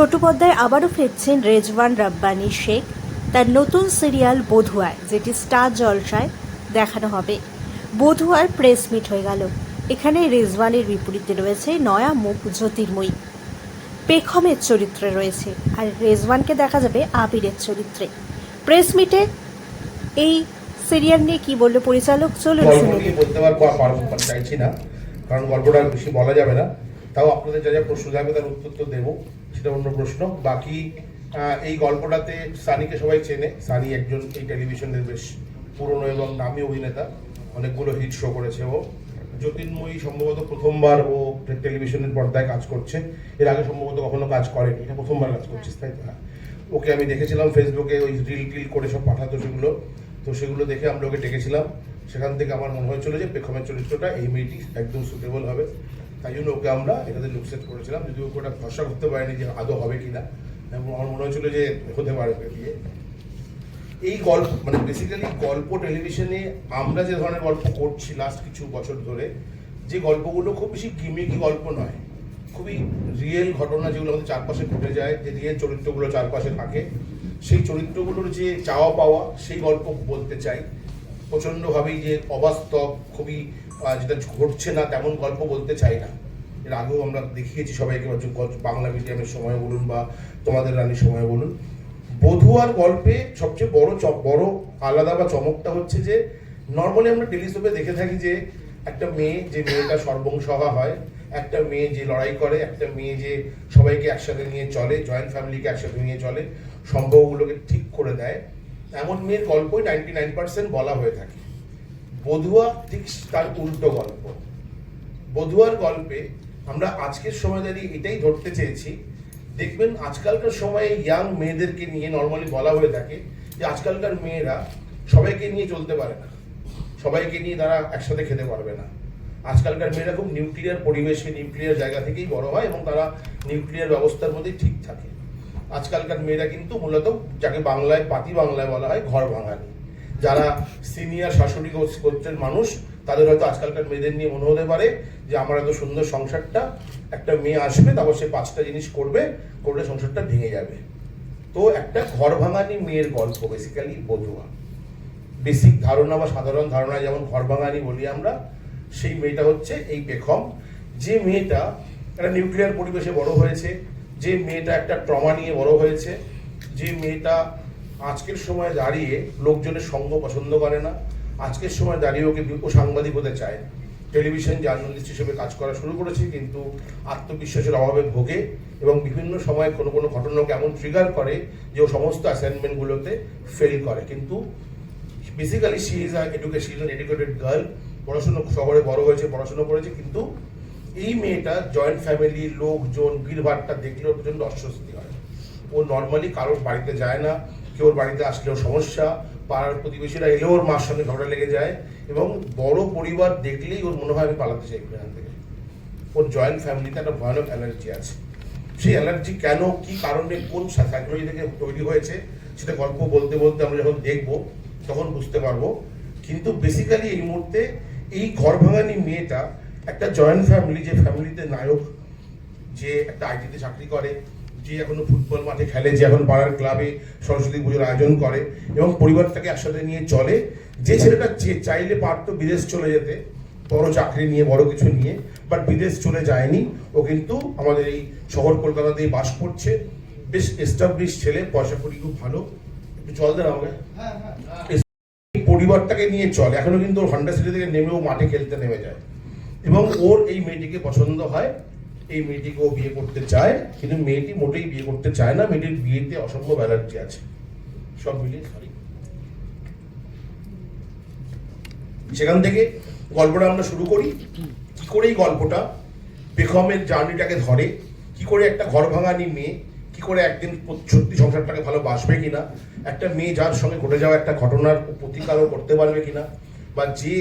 ছোট পর্দায় আবারও ফিরছেন রেজওয়ান রাব্বানি শেখ তার নতুন সিরিয়াল বধুয়ায় যেটি স্টার জলসায় দেখানো হবে। বধুয়ার প্রেস মিট হয়ে গেল। এখানে রেজওয়ানের বিপরীতে রয়েছে নয়া মুখ জ্যোতির্ময়ী। পেখমের চরিত্রে রয়েছে আর রেজওয়ানকে দেখা যাবে আবিরের চরিত্রে। প্রেস মিটে এই সিরিয়াল নিয়ে কি বলল পরিচালক? চলুন শুনে বলতে পারব পারব চাইছি না। কারণ গল্পটা বেশি বলা যাবে না। তাও আপনাদের যা যা প্রশ্ন থাকবে তার উত্তর তো দেবো, সেটা অন্য প্রশ্ন। বাকি এই গল্পটাতে সানিকে সবাই চেনে। সানি একজন এই টেলিভিশনের বেশ পুরনো এবং নামী অভিনেতা। অনেকগুলো হিট শো করেছে ও। জ্যোতির্ময়ী সম্ভবত প্রথমবার ও টেলিভিশনের পর্দায় কাজ করছে। এর আগে সম্ভবত কখনো কাজ করেনি। এটা প্রথমবার কাজ করছিস, তাই তো। ওকে আমি দেখেছিলাম ফেসবুকে ওই রিল টিল করে সব পাঠাতো সেগুলো। তো সেগুলো দেখে আমরা ওকে ডেকেছিলাম। সেখান থেকে আমার মনে হয়েছিল যে পেখমের চরিত্রটা এই মেয়েটি একদম সুটেবল হবে। তাই জন্য ওকে আমরা এটাতে লুকসেট করেছিলাম। যদি ওকে ওটা ভরসা করতে পারিনি যে আদৌ হবে কিনা। এবং আমার মনে হয়েছিল যে হতে পারে দিয়ে এই গল্প মানে বেসিক্যালি গল্প টেলিভিশনে আমরা যে ধরনের গল্প করছি লাস্ট কিছু বছর ধরে, যে গল্পগুলো খুব বেশি গিমিকি গল্প নয়। খুবই রিয়েল ঘটনা যেগুলো আমাদের চারপাশে ঘটে যায়, যে রিয়েল চরিত্রগুলো চারপাশে থাকে। সেই চরিত্রগুলোর যে চাওয়া পাওয়া সেই গল্প বলতে চাই। প্রচণ্ডভাবেই যে অবাস্তব, খুবই যেটা ঘটছে না, তেমন গল্প বলতে চাই না। এর আগেও আমরা দেখিয়েছি সবাইকে বাংলা মিডিয়ামের সময় বলুন বা তোমাদের রানীর সময় বলুন। বধুয়ার গল্পে সবচেয়ে বড় বড় আলাদা বা চমকটা হচ্ছে যে নর্মালি আমরা টেলিস্কোপে দেখে থাকি যে, একটা মেয়ে যে মেয়েটা সর্বংসহা হয়, একটা মেয়ে যে লড়াই করে, একটা মেয়ে যে সবাইকে একসাথে নিয়ে চলে জয়েন্ট ফ্যামিলিকে একসাথে নিয়ে চলে সম্ভবগুলোকে ঠিক করে দেয়। এমন মেয়ের গল্পই নাইনটি নাইন পার্সেন্ট বলা হয়ে থাকে। বধুয়া ঠিক তার উল্টো গল্প। বধুয়ার গল্পে আমরা আজকের সময় দাঁড়িয়ে এটাই ধরতে চেয়েছি, দেখবেন আজকালকার সময়ে ইয়াং মেয়েদেরকে নিয়ে নর্মালি বলা হয়ে থাকে যে আজকালকার মেয়েরা সবাইকে নিয়ে চলতে পারে না। সবাইকে নিয়ে তারা একসাথে খেতে পারবে না। আজকালকার মেয়েরা খুব নিউক্লিয়ার পরিবেশে নিউক্লিয়ার জায়গা থেকেই বড় হয় এবং তারা নিউক্লিয়ার ব্যবস্থার মধ্যেই ঠিক থাকে। আজকালকার মেয়েরা কিন্তু মূলত যাকে বাংলায় পাতি বাংলায় বলা হয় ঘর ভাঙানি যারা সিনিয়র শাশুড়ি গোত্রের মানুষ, তাদের হয়তো আজকালকার মেয়েদের নিয়ে মনে হতে পারে যে আমার এত সুন্দর সংসারটা, একটা মেয়ে আসবে, তারপর সে পাঁচটা জিনিস করবে, করলে সংসারটা ভেঙে যাবে। তো একটা ঘর ভাঙানি মেয়ের গল্প বেসিক্যালি বধুয়া বেসিক ধারণা বা সাধারণ ধারণা যেমন ঘর ভাঙানি বলি আমরা, সেই মেয়েটা হচ্ছে এই পেখম যে মেয়েটা একটা নিউক্লিয়ার পরিবেশে বড় হয়েছে যে মেয়েটা একটা ট্রমা নিয়ে বড় হয়েছে, যে মেয়েটা আজকের সময় দাঁড়িয়ে লোকজনের সঙ্গ পছন্দ করে না, আজকের সময় দাঁড়িয়ে ওকে সাংবাদিক হতে চায় টেলিভিশন, জার্নালিস্ট হিসেবে কাজ করা শুরু করেছে, কিন্তু আত্মবিশ্বাসের অভাবে ভোগে এবং বিভিন্ন সময় কোনো কোনো ঘটনাকে এমন ট্রিগার করে যে ও সমস্ত অ্যাসাইনমেন্টগুলোতে ফেল করে। কিন্তু basically she is a education educated girl পড়াশুনো, শহরে বড় হয়েছে, পড়াশুনো করেছে, কিন্তু এই মেয়েটা জয়েন্ট ফ্যামিলি লোকজন, ভিড়ভাড়টা দেখলে ওর প্রচণ্ড অস্বস্তি হয়। ও নর্মালি কারোর বাড়িতে যায় না কেউ ওর বাড়িতে আসলেও সমস্যা, পাড়ার প্রতিবেশীরা এলেও ওর মার সঙ্গে ঝগড়া লেগে যায় এবং বড় পরিবার দেখলেই ওর মনে হয় আমি পালাতে চাই এখান থেকে। ওর জয়েন্ট ফ্যামিলিতে একটা ভয়ানক অ্যালার্জি আছে। সেই অ্যালার্জি কেন, কি কারণে, কোন সাইকোলজি থেকে তৈরি হয়েছে, সেটা গল্প বলতে বলতে আমরা যখন দেখব, তখন বুঝতে পারব। কিন্তু বেসিক্যালি এই মুহূর্তে এই ঘর ভাঙানি মেয়েটা একটা জয়েন্ট ফ্যামিলি যে ফ্যামিলিতে নায়ক যে একটা আইটিতে চাকরি করে যে এখনও ফুটবল মাঠে খেলে যে এখন পাড়ার ক্লাবে সরস্বতী পুজোর আয়োজন করে এবং পরিবারটাকে একসাথে নিয়ে চলে যে ছেলেটা চাইলে পারতো বিদেশ চলে যেতে বড় চাকরি নিয়ে বড় কিছু নিয়ে বাট বিদেশ চলে যায়নি। ও কিন্তু আমাদের এই শহর কলকাতাতেই বাস করছে। বেশ এস্টাবলিশ ছেলে পয়সা করি খুব ভালো। একটু জল দেন আমাকে। পরিবারটাকে নিয়ে চলে। এখনও কিন্তু ওর হন্ডা সিটি থেকে নেমেও মাঠে খেলতে নেমে যায়। এবং ওর এই মেয়েটিকে পছন্দ হয়, এই মেয়েটিকে ও বিয়ে করতে চায়, কিন্তু মেয়েটি মোটেই বিয়ে করতে চায় না, মেয়েটির বিয়েতে অসম্ভব অ্যালার্জি আছে। সব মিলিয়ে সরি সেখান থেকে গল্পটা আমরা শুরু করি। কি করে এই গল্পটা? বেগমের জার্নিটাকে ধরে। কি করে একটা ঘর ভাঙানি মেয়ে, কি করে একদিন সত্যি সংসারটাকে ভালো বাসবে কিনা? একটা মেয়ে যার সঙ্গে ঘটে যাওয়া একটা ঘটনার প্রতিকারও করতে পারবে কিনা? বা যে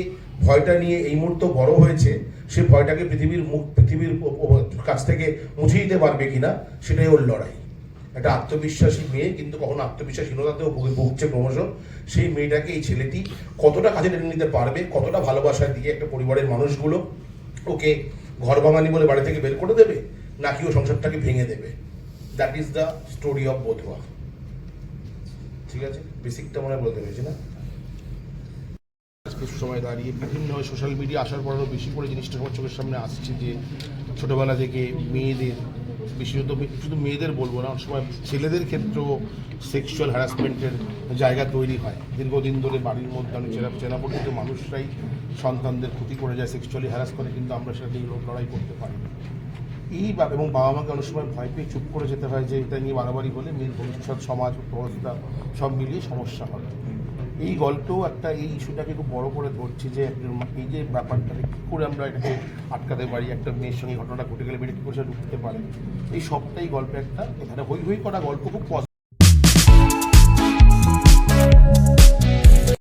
ভয়টা নিয়ে এই মুহূর্তে বড় হয়েছে, সে ভয়টাকে পৃথিবীর মুখ, পৃথিবীর কাছ থেকে মুছে দিতে পারবে কিনা, সেটাই ওর লড়াই। একটা আত্মবিশ্বাসী মেয়ে, কিন্তু কখনো আত্মবিশ্বাসহীনতাতেও ভুগে, ভুগছে ক্রমশ। সেই মেয়েটাকে এই ছেলেটি কতটা কাজে টেনে নিতে পারবে, কতটা ভালোবাসা দিয়ে একটা পরিবারের মানুষগুলো ওকে ঘর ভাঙানি বলে বাড়ি থেকে বের করে দেবে, নাকি ও সংসারটাকে ভেঙে দেবে? That is the story of Badhuya ঠিক আছে? বেসিকটা মনে হয় বলতে পেরেছি না? আজকে সময় দাঁড়িয়ে বিভিন্ন সোশ্যাল মিডিয়া আসার পরেও বেশি করে জিনিসটা আমার চোখের সামনে আসছে যে ছোটোবেলা থেকে মেয়েদের বিশেষত শুধু মেয়েদের বলব না, অনেক সময় ছেলেদের ক্ষেত্রেও সেক্সুয়াল হ্যারাসমেন্টের জায়গা তৈরি হয়। দীর্ঘদিন ধরে বাড়ির মধ্যে অনেক চেনা চেনা পরিচিত মানুষরাই সন্তানদের ক্ষতি করে যায় সেক্সুয়ালি হ্যারাস করে, কিন্তু আমরা সেটা নিয়ে লড়াই করতে পারি এই এবং বাবা মাকে অনেক সময় ভয় পেয়ে চুপ করে যেতে হয় যে এটা নিয়ে বাড়াবাড়ি হলে মেয়ের ভবিষ্যৎ, সমাজ ব্যবস্থা সব মিলিয়ে সমস্যা হবে। এই গল্প একটা, এই ইস্যুটাকে খুব বড় করে ধরছে যে, এই যে ব্যাপারটা কী করে আমরা এটাকে আটকাতে পারি, একটা মেয়ের সঙ্গে ঘটনা ঘটে গেলে মেয়েটা কী করে ঢুকতে পারে? এই সবটাই গল্পে একটা, এখানে হই হই করা গল্প খুব